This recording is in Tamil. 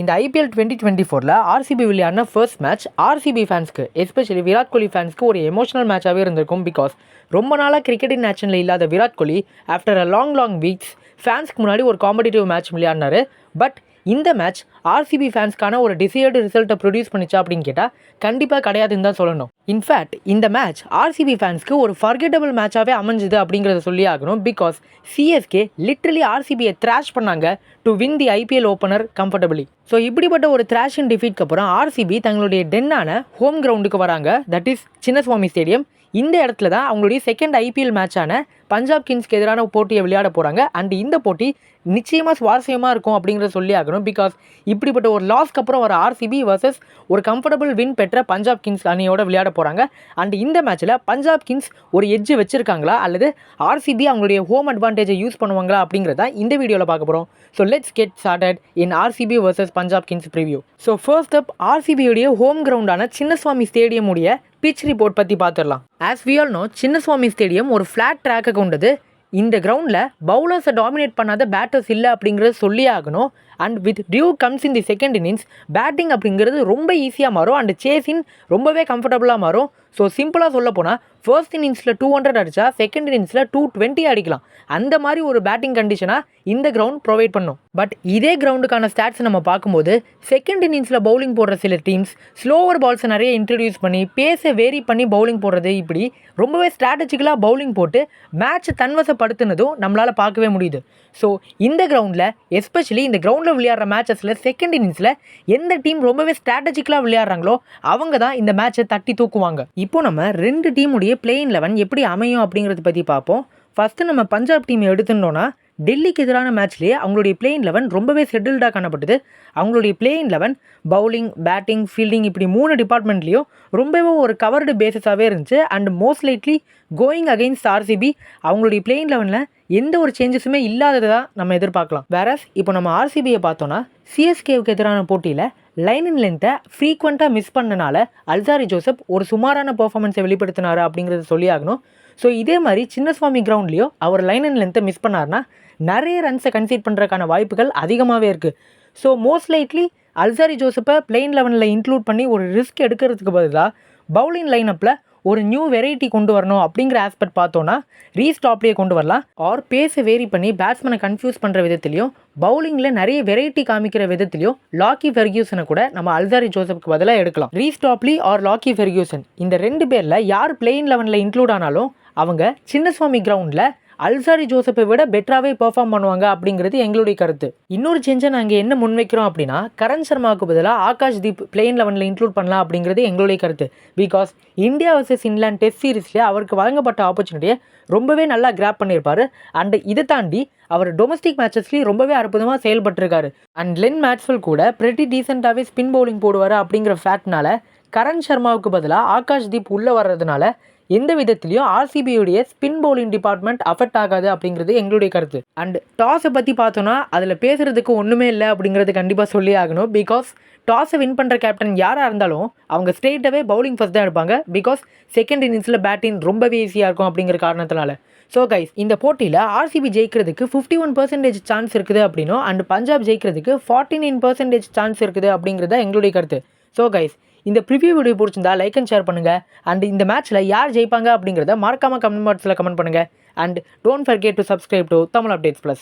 இந்த ஐபிஎல் டுவெண்ட்டி டுவெண்ட்டி ஃபோரில் ஆர்சிபி விளையாடின ஃபர்ஸ்ட் மேட்ச் ஆர்சிபி ஃபேன்ஸ்க்கு எஸ்பெஷலி விராட் கோலி ஃபேன்ஸ்க்கு ஒரு எமோஷனல் மேட்சாகவே இருந்திருக்கும் பிகாஸ் ரொம்ப நாளாக கிரிக்கெட்டின் நேஷனில் இல்லாத Virat Kohli after a long long weeks ஃபேன்ஸ்க்கு முன்னாடி ஒரு காம்படிட்டிவ் மேட்ச் விளையாடினாரு. பட் இந்த மேட்ச் ஆர்சிபி ஃபேன்ஸ்க்கான ஒரு டிசைர்டு ரிசல்ட்டை ப்ரொடியூஸ் பண்ணிச்சா அப்படின்னு கேட்டால் கண்டிப்பாக கிடையாதுன்னு தான் சொல்லணும். இன்ஃபேக்ட் இந்த மேட்ச் ஆர்சிபி ஃபேன்ஸ்க்கு ஒரு ஃபர்கெட்டபிள் மேட்சாகவே அமைஞ்சுது அப்படிங்கிறத சொல்லி ஆகணும். பிகாஸ் சிஎஸ்கே லிட்ரலி ஆர்சிபியை த்ராஷ் பண்ணாங்க to win the IPL opener comfortably so இப்படிப்பட்ட ஒரு த்ராஷின் டிஃபீட்க்கு அப்புறம் ஆர்சிபி தங்களுடைய டென்னான ஹோம் கிரவுண்டுக்கு வராங்க. தட் இஸ் சின்னசுவாமி ஸ்டேடியம் இந்த இடத்துல தான் அவங்களுடைய செகண்ட் ஐபிஎல் மேட்சான பஞ்சாப் கிங்ஸ்க்கு எதிரான போட்டியை விளையாட போகிறாங்க அண்ட் இந்த போட்டி நிச்சயமாக சுவாரஸ்யமாக இருக்கும் அப்படிங்கிறத சொல்லி ஆகணும். பிகாஸ் இப்படிப்பட்ட ஒரு லாஸ்க்கு அப்புறம் வர ஆர்சிபி வர்சஸ் ஒரு கம்ஃபர்டபுள் வின் பெற்ற பஞ்சாப் கிங்ஸ் அணியோட விளையாட போகிறாங்க அண்ட் இந்த மேட்ச்சில் பஞ்சாப் கிங்ஸ் ஒரு எட்ஜ் வச்சுருக்காங்களா? அல்லது ஆர்சிபி அவங்களுடைய ஹோம் அட்வான்டேஜை யூஸ் பண்ணுவாங்களா? அப்படிங்கிறத இந்த வீடியோவில் பார்க்க போகிறோம் so let's get started in RCB versus Punjab kings preview so first up ஆர்சிபியுடைய home கிரவுண்டான சின்னசுவாமி ஸ்டேடியமுடைய பிச் ரிப்போர்ட் பற்றி பார்த்துடலாம். As we all know Chinnaswamy stadium ஒரு ஃப்ளாட் ட்ராக்கை கொண்டது. இந்த கிரவுண்டில் பவுலர்ஸை டாமினேட் பண்ணாத பேட்டர்ஸ் இல்லை அப்படிங்கிறத சொல்லி ஆகணும். And with dew comes in the second innings batting அப்படிங்கிறது ரொம்ப ஈஸியாக மாறும். அண்ட் சேஸின் ரொம்பவே கம்ஃபர்டபுளாக மாறும். ஸோ சிம்பிளாக சொல்ல போனால் ஃபர்ஸ்ட் இன்னிங்ஸில் டூ ஹண்ட்ரட் அடித்தா செகண்ட் இன்னிங்ஸில் டூ டுவெண்ட்டி அடிக்கலாம். அந்த மாதிரி ஒரு பேட்டிங் கண்டிஷனாக இந்த கிரவுண்ட் ப்ரொவைட் பண்ணும். பட் இதே கிரவுண்டுக்கான ஸ்டாட்ஸ் நம்ம பார்க்கும்போது செகண்ட் இன்னிங்ஸில் பவுலிங் போடுற சில டீம்ஸ் ஸ்லோவர் பால்ஸை நிறைய இன்ட்ரடியூஸ் பண்ணி பேஸை வேரி பண்ணி பவுலிங் போடுறது இப்படி ரொம்பவே ஸ்ட்ராட்டஜிக்கலாக பவுலிங் போட்டு மேட்ச் தன்வசப்படுத்தினதும் நம்மளால் பார்க்கவே முடியுது. ஸோ இந்த கிரவுண்டில் எஸ்பெஷலி இந்த கிரவுண்டில் விளையாடுற மேட்சஸில் செகண்ட் இன்னிங்ஸில் எந்த டீம் ரொம்பவே ஸ்ட்ராட்டஜிக்கலாக விளையாடுறாங்களோ அவங்க தான் இந்த மேட்ச்சை தட்டி தூக்குவாங்க. இப்போ நம்ம ரெண்டு டீமுடைய பிளேயிங் லெவன் எப்படி அமையும் அப்படிங்கிறத பற்றி பார்ப்போம். ஃபஸ்ட்டு நம்ம பஞ்சாப் டீம் எடுத்துட்டோன்னா டெல்லிக்கு எதிரான மேட்ச்லேயே அவங்களுடைய பிளேயிங் லெவன் ரொம்பவே செட்டில்டாக காணப்பட்டது. அவங்களுடைய playing eleven bowling batting fielding இப்படி மூணு டிபார்ட்மெண்ட்லேயும் ரொம்பவே ஒரு கவர்டு பேசிஸாகவே இருந்துச்சு. And most likely going against RCB அவங்களுடைய பிளேயிங் லெவனில் எந்த ஒரு சேஞ்சஸுமே இல்லாததை தான் நம்ம எதிர்பார்க்கலாம். வேறஸ் இப்போ நம்ம ஆர்சிபியை பார்த்தோன்னா சிஎஸ்கேவுக்கு எதிரான போட்டியில் லைன் இன் லென்த்தை ஃப்ரீக்வெண்ட்டாக மிஸ் பண்ணனால அல்சாரி ஜோசப் ஒரு சுமாரான பர்ஃபார்மன்ஸை வெளிப்படுத்தினார் அப்படிங்கிறத சொல்லி ஆகணும். ஸோ இதே மாதிரி சின்னசுவாமி கிரவுண்ட்லேயோ அவர் லைன் அண்ட் லென்த்தை மிஸ் பண்ணார்னா நிறைய ரன்ஸை கன்சீட் பண்ணுறதுக்கான வாய்ப்புகள் அதிகமாகவே இருக்குது ஸோ மோஸ்ட் லைட்லி அல்சாரி ஜோசப்பை பிளெயின் லெவனில் இன்க்ளூட் பண்ணி ஒரு ரிஸ்க் எடுக்கிறதுக்கு பதிலாக பவுலிங் லைனப்பில் ஒரு நியூ வெரைட்டி கொண்டு வரணும் அப்படிங்கிற ஆஸ்பெக்ட் பார்த்தோன்னா ரீஸ்டாப்லேயே கொண்டு வரலாம். ஆர் பேஸை வேரி பண்ணி பேட்ஸ்மேனை கன்ஃபியூஸ் பண்ணுற விதத்துலையும் பவுலிங்கில் நிறைய வெரைட்டி காமிக்கிற விதத்துலையும் லாக்கி ஃபெர்கியூசனை கூட நம்ம அல்சாரி ஜோசப்க்கு பதிலாக எடுக்கலாம். ரீஸ்டாப்லி ஆர் லாக்கி ஃபெர்கியூசன் இந்த ரெண்டு பேரில் யார் பிளெயின் லெவனில் இன்க்ளூட் ஆனாலும் அவங்க சின்னசுவாமி கிரவுண்டில் அல்சாரி ஜோசப்பை விட பெட்டராகவே பெர்ஃபார்ம் பண்ணுவாங்க அப்படிங்கிறது எங்களுடைய கருத்து. இன்னொரு சேஞ்சை நாங்கள் என்ன முன்வைக்கிறோம் அப்படின்னா கரண் சர்மாவுக்கு பதிலாக ஆகாஷ் தீப் பிளேன் லெவனில் இன்க்ளூட் பண்ணலாம் அப்படிங்கிறது எங்களுடைய கருத்து. Because India versus England test சீரீஸில் அவருக்கு வழங்கப்பட்ட ஆப்பர்ச்சுனிட்டியை ரொம்பவே நல்லா கிராப் பண்ணியிருப்பார். அண்ட் இதை தாண்டி அவர் டொமஸ்டிக் மேட்சஸ்லேயும் ரொம்பவே அற்புதமாக செயல்பட்டிருக்காரு. அண்ட் லென் மேட்ச்வெல் கூட ப்ரெட்டி டீசெண்டாகவே ஸ்பின் பவுலிங் போடுவார் அப்படிங்கிற ஃபேக்ட்னால கரண் சர்மாவுக்கு பதிலாக ஆகாஷ் தீப் உள்ளே வர்றதுனால எந்த விதத்துலையும் ஆர்சிபியுடைய ஸ்பின் பவுலிங் டிபார்ட்மெண்ட் அஃபெக்ட் ஆகாது அப்படிங்கிறது எங்களுடைய கருத்து. அண்ட் டாஸை பற்றி பார்த்தோன்னா அதில் பேசுகிறதுக்கு ஒன்றுமே இல்லை அப்படிங்கிறது கண்டிப்பாக சொல்லி ஆகணும். பிகாஸ் டாஸை வின் பண்ணுற கேப்டன் யாராக இருந்தாலும் அவங்க ஸ்ட்ரெயிட்டாகவே பவுலிங் ஃபர்ஸ்ட் தான் எடுப்பாங்க. பிகாஸ் செகண்ட் இன்னிங்ஸில் பேட்டிங் ரொம்பவே ஈஸியாக இருக்கும் அப்படிங்கிற காரணத்தினால. ஸோ கைஸ் இந்த போட்டியில் ஆர்சிபி ஜெயிக்கிறதுக்கு ஃபிஃப்டி ஒன் பர்சன்டேஜ் சான்ஸ் இருக்குது அப்படின்னும் அண்ட் பஞ்சாப் ஜெயிக்கிறதுக்கு ஃபார்ட்டி நைன் பர்சன்டேஜ் சான்ஸ் இருக்குது அப்படிங்கிறது தான் எங்களுடைய கருத்து. ஸோ கைஸ் இந்த ப்ரிவியூ வீடியோ பிடிச்சிருந்தா லைக் அண்ட் ஷேர் பண்ணுங்கள் அண்ட் இந்த மேட்ச்சில் யார் ஜெயிப்பாங்க அப்படிங்கிறத மறக்காமல் கமெண்ட் பாக்ஸில் கமெண்ட் பண்ணுங்கள் and don't forget to subscribe to Tamil updates plus